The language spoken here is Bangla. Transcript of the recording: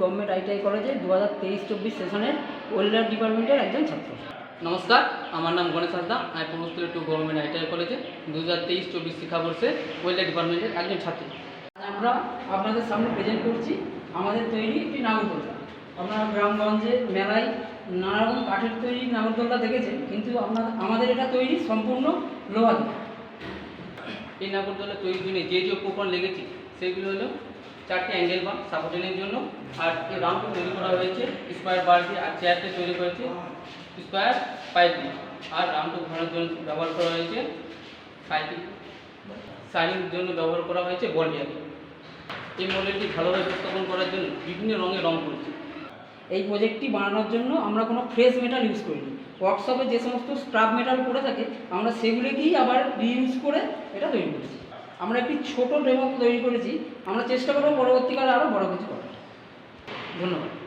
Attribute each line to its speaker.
Speaker 1: গভর্নমেন্ট আইটিআই কলেজে দু হাজার তেইশ চব্বিশ সেশনের ওয়েলফেয়ার ডিপার্টমেন্টের একজন ছাত্র।
Speaker 2: নমস্কার আমার নাম গণেশ হাসদা আমি পূর্বস্থলী টু গভর্নমেন্ট আইটিআই কলেজে দু হাজার তেইশ চব্বিশ শিক্ষাবর্ষে ওয়েলফেয়ার ডিপার্টমেন্টের একজন ছাত্রী।
Speaker 1: আমরা আপনাদের সামনে প্রেজেন্ট করছি আমাদের তৈরি একটি নাগরদোল্লা আপনারা গ্রামগঞ্জে মেলায় নানা রকম কাঠের তৈরি নাগরদোল্লা দেখেছেন কিন্তু আপনার আমাদের এটা তৈরি সম্পূর্ণ লোহা দিয়ে
Speaker 2: এই নাগরদোলা তৈরির জন্য যে যে উপকরণ লেগেছে সেগুলো হলো চারটে অ্যাঙ্গেল বা সাপোর্টেনের জন্য। আর এই রাউন্ডটা তৈরি করা হয়েছে স্কোয়ার বার দিয়ে আর চেয়ারটা তৈরি করেছে স্কোয়ার পাইপ দিয়ে। আর রাউন্ডটা ঘোরানোর জন্য ব্যবহার করা হয়েছে সাইকেল সাইনিং জন্য ব্যবহার করা হয়েছে বলিয়ার এই মডেলটি ভালোভাবে উপস্থাপন করার জন্য বিভিন্ন রঙের রং করেছে।
Speaker 1: এই প্রজেক্টটি বানানোর জন্য আমরা কোনো ফ্রেশ মেটাল ইউজ করিনি। ওয়ার্কশপে যে সমস্ত স্ক্রাব মেটাল পড়ে থাকে, আমরা সেগুলোকেই আবার রিইউজ করে এটা তৈরি করেছি। আমরা একটি ছোট ডেমো তৈরি করেছি। আমরা চেষ্টা করব পরবর্তীকালে আরও বড় কিছু করার। ধন্যবাদ।